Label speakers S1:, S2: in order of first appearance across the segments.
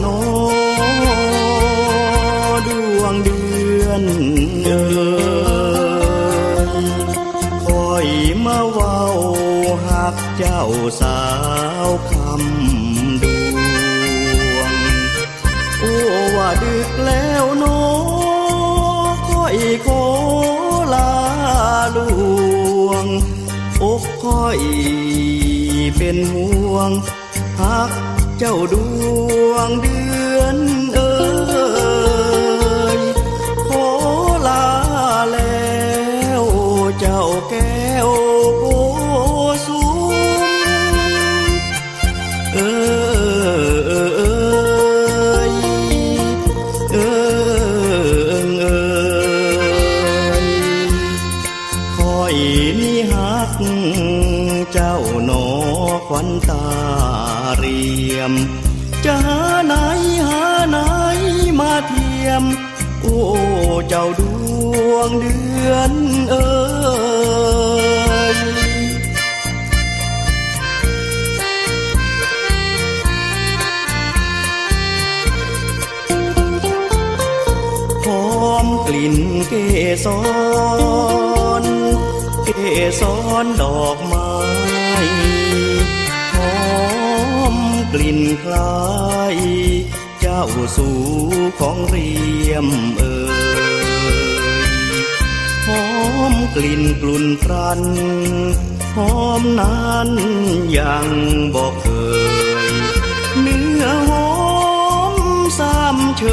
S1: โนดวงเดือนเอ่ยคอยมาเว้าหักเจ้าสาวคำดวง โอ้ว่าดึกแล้วโนคอยโคลาลวงอกคอยเป็นห่วงหักเจ้าดู เจ้าหนอควันตาเรียม จะหาไหนหาไหนมาเทียม โอ้เจ้าดวงเดือนเอ้ยหอมกลิ่นเกสร เกสรดอกไม้หอมกลิ่นคล้าย เจ้าสู่ของเรียมเอ่ยหอมกลิ่นกลุ่นพรันหอมนั้นยังบอกเคย เนื้อหอมซ้ำเช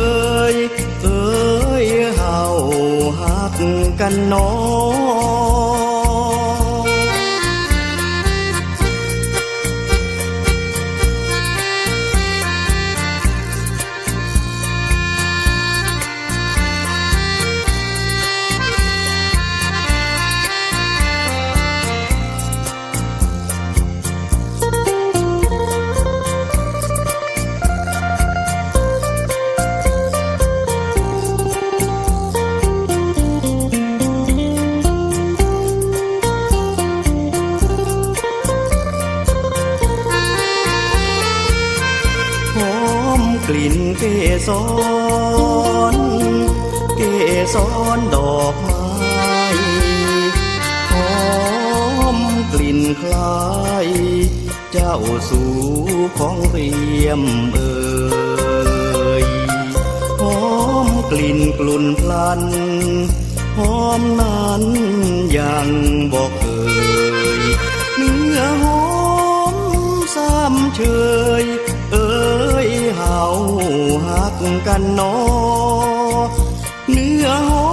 S1: ย เอ้ยเฮาหักกันหนอห ลิ่นเกสรเกสรดอกไม้หอมกลิ่นคล้าย เจ้าสู่ของเรียมเอ่ยหอมกลิ่นกลุ่นพลันหอมนั้นยังบอกเคยเนื้อหอมซ้ำเชยเอ หักกันหนอเนื้อหอ